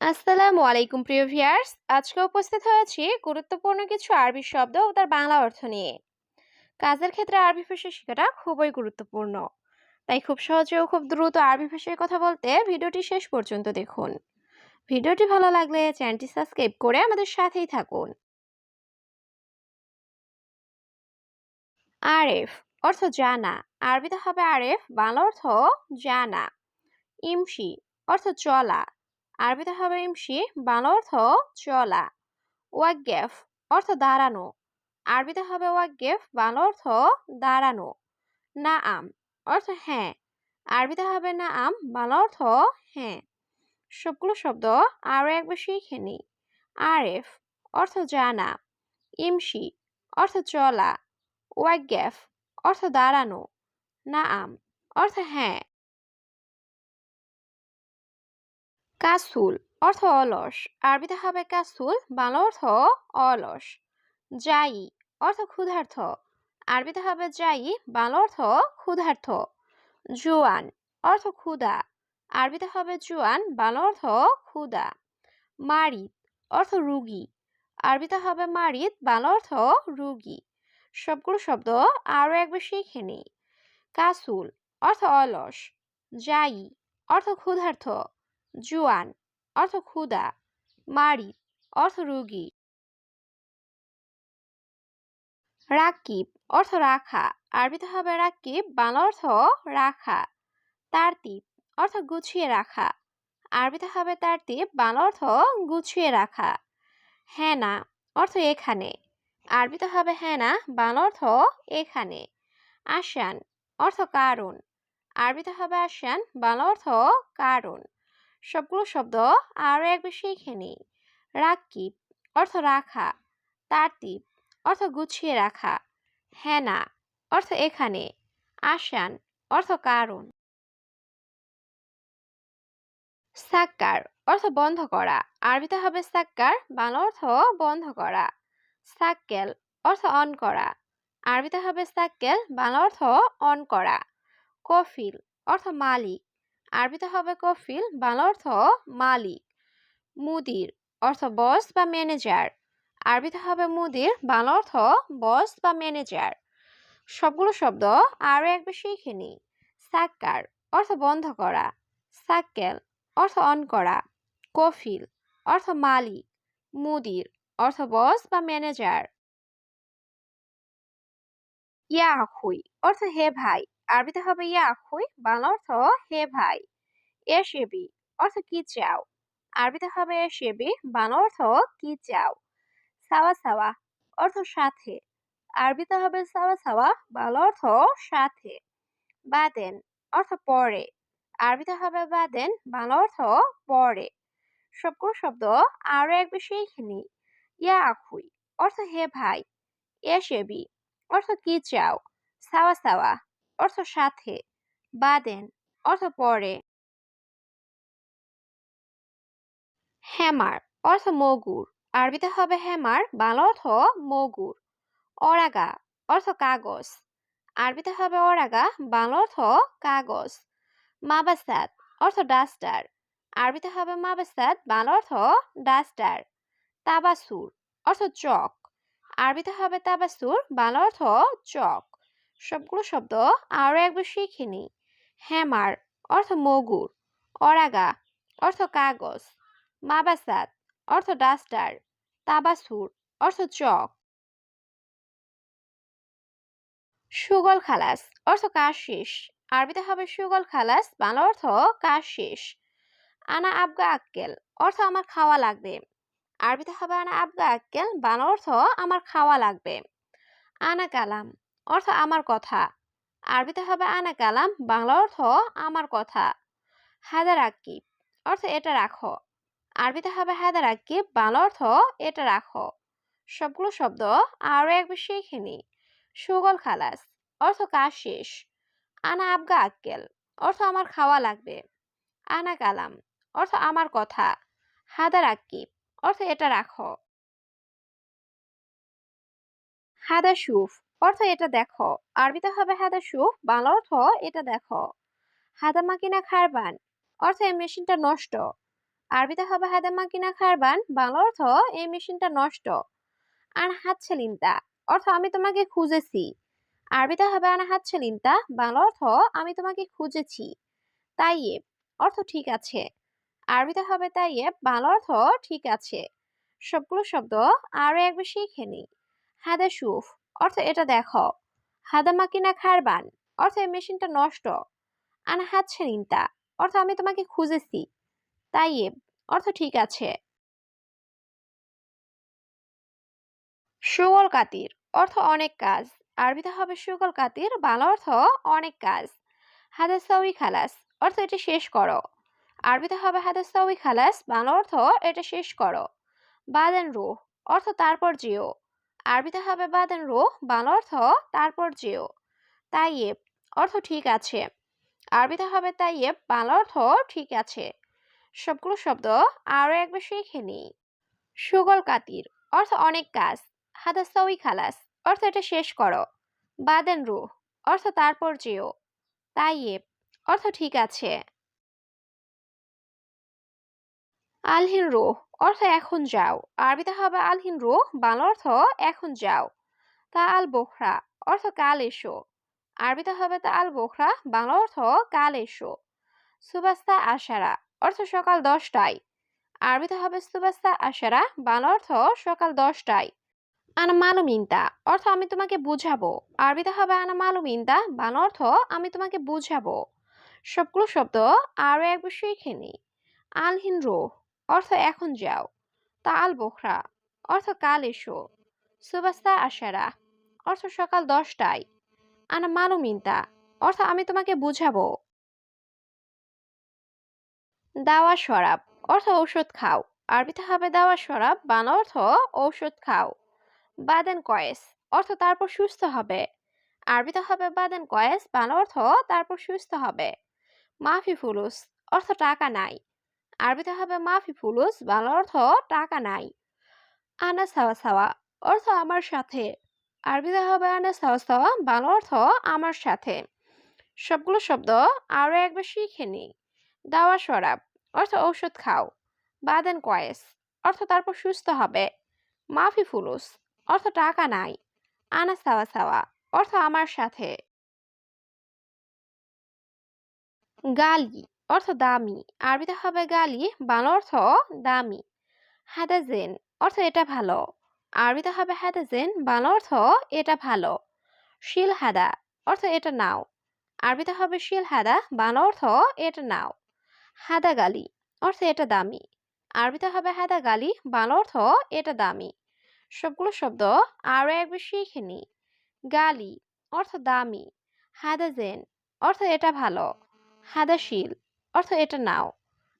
আসসালামু আলাইকুম, প্রিয় ভিউয়ার্স। আজকে উপস্থিত হয়েছি গুরুত্বপূর্ণ কিছু আরবি শব্দ ও তার বাংলা অর্থ নিয়ে। কাজের ক্ষেত্রে আরবি ভাষা শেখাটা খুবই গুরুত্বপূর্ণ। তাই খুব সহজে ও খুব দ্রুত আরবি ভাষায় কথা বলতে ভিডিওটি শেষ পর্যন্ত দেখুন। ভিডিওটি ভালো লাগলে চ্যানেলটি সাবস্ক্রাইব করে আমাদের সাথেই থাকুন। আরেফ অর্থ জানা। আরবিতে হবে আরেফ, বাংলা অর্থ জানা। ইমশি অর্থ চলা। আরবিতে হবে ইমসি বাংলা অর্থ চলা। ওয়াগ্গেফ অর্থ দাঁড়ানো। আরবিতে হবে ওয়াগ্গেফ বাংলা অর্থ দাঁড়ানো। না আম অর্থ হ্যাঁ। আরবিতে হবে না আম বাংলা অর্থ হ্যাঁ। সবগুলো শব্দ আরও একবার শিখে নিই। আরেফ অর্থ জানা। ইমসি অর্থ চলা। ওয়াগ্গেফ অর্থ দাঁড়ানো। না আম অর্থ হ্যাঁ। কাসুল অর্থ অলস। আরবিতে হবে কাসুল, বাংলা অর্থ অলস। যাই অর্থ ক্ষুধার্থ। আরবিতে হবে যাই, বাংলা অর্থ ক্ষুধার্থ। জুয়ান অর্থ ক্ষুধা। আরবিতে হবে জুয়ান, বাংলা অর্থ ক্ষুধা। মারিদ অর্থ রুগী। আরবিতে হবে মারিদ, বাংলা অর্থ রুগী। সবগুলো শব্দ আরও একবার শিখে নিই। কাসুল অর্থ অলস। যাই অর্থ ক্ষুধার্থ। জুয়ান, অর্থ ক্ষুধা মারিদ অর্থ রুগী। রাকিব, অর্থ রাখা। আরবিতে হবে রাকিব, বাংলা অর্থ রাখা। তারতিব, অর্থ গুছিয়ে রাখা। আরবিতে হবে তারতিব, বাংলা অর্থ গুছিয়ে রাখা। হেনা, অর্থ এখানে। আরবিতে হবে হেনা, বাংলা অর্থ এখানে। আসান অর্থ কারণ। আরবিতে হবে আসান বাংলা অর্থ কারণ। সবগুলো শব্দ আরও একবার শিখে নিই। রাকিব অর্থ রাখা তারতিব অর্থ গুছিয়ে রাখা, হেনা অর্থ এখানে, আসান অর্থ কারণ। সাক্কার অর্থ বন্ধ করা, আরবিতে হবে সাক্কার, বাংলা অর্থ বন্ধ করা। সাক্কেল অর্থ অন করা, আরবিতে হবে সাক্কেল, বাংলা অর্থ অন করা। কফিল অর্থ মালিক আরবিতে হবে কফিল, বাংলা অর্থ মালিক। মুদির অর্থ বস বা ম্যানেজার আরবিতে হবে মুদির, বাংলা অর্থ বস বা ম্যানেজার সবগুলো শব্দ আরও একবার শিখে নিই। সাক্কার অর্থ বন্ধ করা। সাক্কেল অর্থ অন করা। কফিল অর্থ মালিক। মুদির অর্থ বস বা ম্যানেজার ইয়া আখুই অর্থ হে ভাই। আরবিতে হবে ইয়া আখুই বাংলা অর্থ হে ভাই, এ এসেবি অর্থ কি চাও? আরবিতে হবে এসেবি বাংলা অর্থ কি চাও? সাওয়া সাওয়া, অর্থ সাথে। আরবিতে হবে সাওয়া সাওয়া, বাংলা অর্থ সাথে। বাদেন, অর্থ পরে। আরবিতে হবে বাদেন, বাংলা অর্থ পরে। সবগুলো শব্দ আরও এক বেশি এখানে। ইয়া আখুই অর্থ হে ভাই, এ এসেবি অর্থ কি চাও? সাওয়া সাওয়া অর্থ সাথে, বাদেন, অর্থ পরে। হ্যামার, অর্থ মগুর। আরবিতে হবে হ্যামার, বাংলা অর্থ মগুর। অরাগা, অর্থ কাগজ। আরবিতে হবে অরাগা, বাংলা অর্থ কাগজ। মাবাসাদ, অর্থ ডাস্টার। আরবিতে হবে মাবাসাদ, বাংলা অর্থ ডাস্টার। তাবাসুর, অর্থ চক। আরবিতে হবে তাবাসুর, বাংলা অর্থ চক। সবগুলো শব্দ আরও একবার শিখে নিই। হ্যামার অর্থ মগুর, অরাগা অর্থ কাগজ মাবাসাদ অর্থ ডাস্টার, তাবাসুর অর্থ চক। সুগল খালাস অর্থ কাজ শেষ আরবিতে হবে সুগল খালাস, বাংলা অর্থ কাজ শেষ আনা আবগা আক্কেল অর্থ আমার খাওয়া লাগবে। আরবিতে হবে আনা আবগা আক্কেল, বাংলা অর্থ আমার খাওয়া লাগবে। আনা কালাম অর্থ আমার কথা। আরবিতে হবে আনা কালাম, বাংলা অর্থ আমার কথা। হায়দার আকিব, অর্থ এটা রাখো। আরবিতে হবে হায়দার আকিব, বাংলা অর্থ এটা রাখো। সবগুলো শব্দ আরও একবার শিখে নিই সুগল খালাস, অর্থ কাজ শেষ। আনা আবগা আক্কেল, অর্থ আমার খাওয়া লাগবে। আনা কালাম, অর্থ আমার কথা। হাদার আকিব, অর্থ এটা রাখো। হাদা সুফ অর্থ এটা দেখো। আরবিতে হবে হাদা সুফ বাংলা অর্থ এটা দেখো। হাদা মাকিনা খারবান, অর্থ এই মেশিনটা নষ্ট। আরবিতে হবে হায়দা মাকিনা খারবান, বাংলা অর্থ এই মেশিনটা নষ্ট। আন হাতছেলিনতা, অর্থ আমি তোমাকে খুঁজেছি। আরবিতে হবে আনা হাতছেলিনতা, বাংলা অর্থ আমি তোমাকে খুঁজেছি। তাইয়েব, অর্থ ঠিক আছে। আরবিতে হবে তাইয়েব, বাংলা অর্থ ঠিক আছে। সবগুলো শব্দ আরও একবার শিখে নি হাদা সুফ অর্থ এটা দেখো। হাদা মাকিনা খারবান অর্থ এই মেশিনটা নষ্ট। আনা হাতছেলিনতা অর্থ আমি তোমাকে খুঁজেছি। তাই অর্থ ঠিক আছে। সুগল কাতির, অর্থ অনেক কাজ। আরবিতে হবে সুগল কাতির, বাংলা অর্থ অনেক কাজ। হাদাসাউই খালাস, অর্থ এটা শেষ করো। আরবিতে হবে হাদাসাউই খালাস, বাংলা অর্থ এটা শেষ করো। বাদেন রুহ, অর্থ তারপর যেও আরবিতে হবে বাদেন রুহ বাংলা অর্থ তারপর যেও তাইয়েব, অর্থ ঠিক আছে। আরবিতে হবে তাইয়েব, বাংলা অর্থ ঠিক আছে। সবগুলো শব্দ আরও একবার শিখে নিই। সুগল কাতির, অর্থ অনেক কাজ। হাদাসাউই খালাস, অর্থ এটা শেষ করো। বাদেন রুহ অর্থ তারপর যেও তাইয়েব, অর্থ ঠিক আছে। আলহিন রুহ, অর্থ এখন যাও। আরবিতে হবে আলহিন রুহ, বাংলা অর্থ এখন যাও। তা আল বোখরা, অর্থ কাল এসো। আরবিতে হবে তা আল বোখরা, বাংলা অর্থ কাল এসো। সুবাস্তা আশারা, অর্থ সকাল দশটায়। আরবিতে হবে সুবাস্তা আশারা, বাংলা অর্থ সকাল দশটায়। আনা মালুমিনতা অর্থ আমি তোমাকে বুঝাবো। আরবিতে হবে আনা মালুমিনতা বাংলা অর্থ আমি তোমাকে বুঝাবো। সবগুলো শব্দ আরও একবার শিখে নি আলহিন রো অর্থ এখন যাও। তা আল বোখরা। অর্থ কাল এসো। সুবাস্তা আশারা। অর্থ সকাল দশটায়। আনা মালুমিনতা অর্থ আমি তোমাকে বুঝাবো। দাওয়া শরাব। অর্থ ঔষধ খাও। আরবিতে হবে দাওয়া শরাব, বান অর্থ ঔষধ খাও। বাদেন কয়েস। অর্থ তারপর সুস্থ হবে। আরবিতে হবে বাদেন কয়েস বাংলা অর্থ তারপর সুস্থ হবে। মাফি ফুলুস। অর্থ টাকা নাই। আরবিতে হবে মাফি ফুলুস বাংলা অর্থ টাকা নাই। আনা সাওয়া সাওয়া, অর্থ আমার সাথে। আরবিতে হবে আনা সাওয়া সাওয়া বাংলা অর্থ আমার সাথে। সবগুলো শব্দ আরও একবার শিখে নিই। দাওয়া শরাব, অর্থ ঔষধ খাও। বাদেন কয়েস, অর্থ তারপর সুস্থ হবে। মাফি ফুলুস অর্থ টাকা নাই। আনা সাওয়া সাওয়া, অর্থ আমার সাথে। গালি অর্থ দামি। আরবিতে হবে গালি, বাংলা অর্থ দামি। হাদাজেন, অর্থ এটা ভালো। আরবিতে হবে হাদাজেন, বাংলা অর্থ এটা ভালো। শিল হাদা অর্থ এটা নাও। আরবিতে হবে শিল হাদা বাংলা অর্থ এটা নাও। হাদা গালি অর্থ এটা দামি। আরবিতে হবে হাদা গালি বাংলা অর্থ এটা দামি। সবগুলো শব্দ আরও একবার শিখে নি গালি, অর্থ দামি। হাদাজেন, অর্থ এটা ভালো। হাদাশিল অর্থ এটা নাও।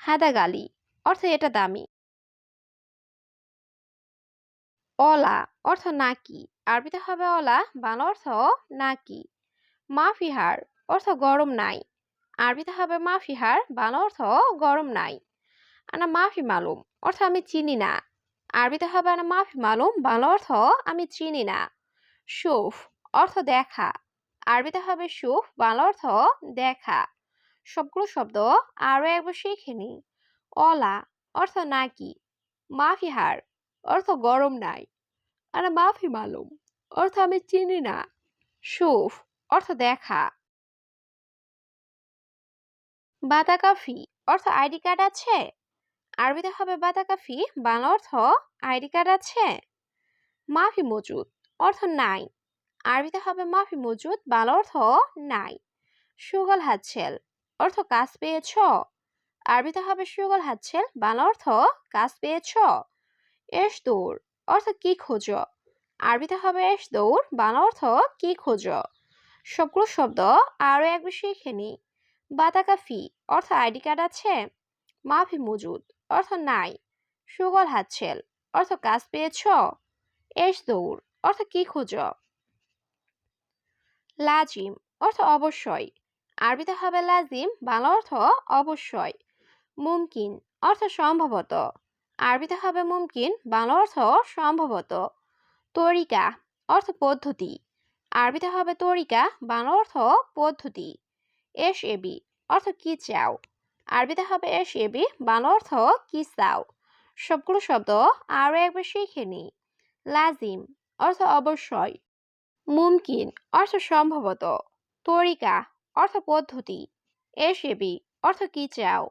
হাদা গালি, অর্থ এটা দামি। অলা, অর্থ নাকি। আরবিতে হবে অলা, বাংলা অর্থ নাকি। মাফিহার, অর্থ গরম নাই। আরবিতে হবে মাফিহার, বাংলা অর্থ গরম নাই। আনা মাফি মালুম, অর্থ আমি চিনি না। আরবিতে হবে আনা মাফি মালুম, বাংলা অর্থ আমি চিনি না। সুফ, অর্থ দেখা। আরবিতে হবে সুফ, বাংলা অর্থ দেখা। সবগুলো শব্দ আরও একবার শিখে নি অলা অর্থ নাকি, মাফি হার অর্থ গরম নাই, আর মাফি মালুম অর্থ আমি চিনি না, সুফ অর্থ দেখা। বাতা বাতাকাফি অর্থ আইডি কার্ড আছে, আরবিতে হবে বাতা বাতাকাফি বাংলা অর্থ আইডি কার্ড আছে। মাফি মজুদ অর্থ নাই, আরবিতে হবে মাফি মজুদ, বাংলা অর্থ নাই, সুগল হাতছেল অর্থ কাজ পেয়েছ? আরবিতে হবে সুগল হাতছেল, বাংলা অর্থ কাজ পেয়েছ। এস দৌড়, অর্থ কি খোঁজ? আরবিতে হবে এস দৌড়, বাংলা অর্থ কি খোঁজ? সবগুলো শব্দ আরও একবার শিখে নি। বাতাকাফি অর্থ আইডি কার্ড আছে। মাফি মজুদ, অর্থ নাই। সুগল হাতছেল, অর্থ কাজ পেয়েছ। এস দৌড়, অর্থ কি খোঁজ? লাজিম, অর্থ অবশ্যই। আরবিতে হবে লাজিম বাংলা অর্থ অবশ্যই। মুমকিন অর্থ সম্ভবত। আরবিতে হবে মুমকিন বাংলা অর্থ সম্ভবত। তরিকা অর্থ পদ্ধতি। আরবিতে হবে তরিকা বাংলা অর্থ পদ্ধতি। এস এবি অর্থ কি চাও? আরবিতে হবে এস এবি বাংলা অর্থ কি চাও? সবগুলো শব্দ আরও একবার শিখে নিই। লাজিম অর্থ অবশ্যই। মুমকিন অর্থ সম্ভবত। তরিকা অর্থ পদ্ধতি এসেবি অর্থ কি চাও?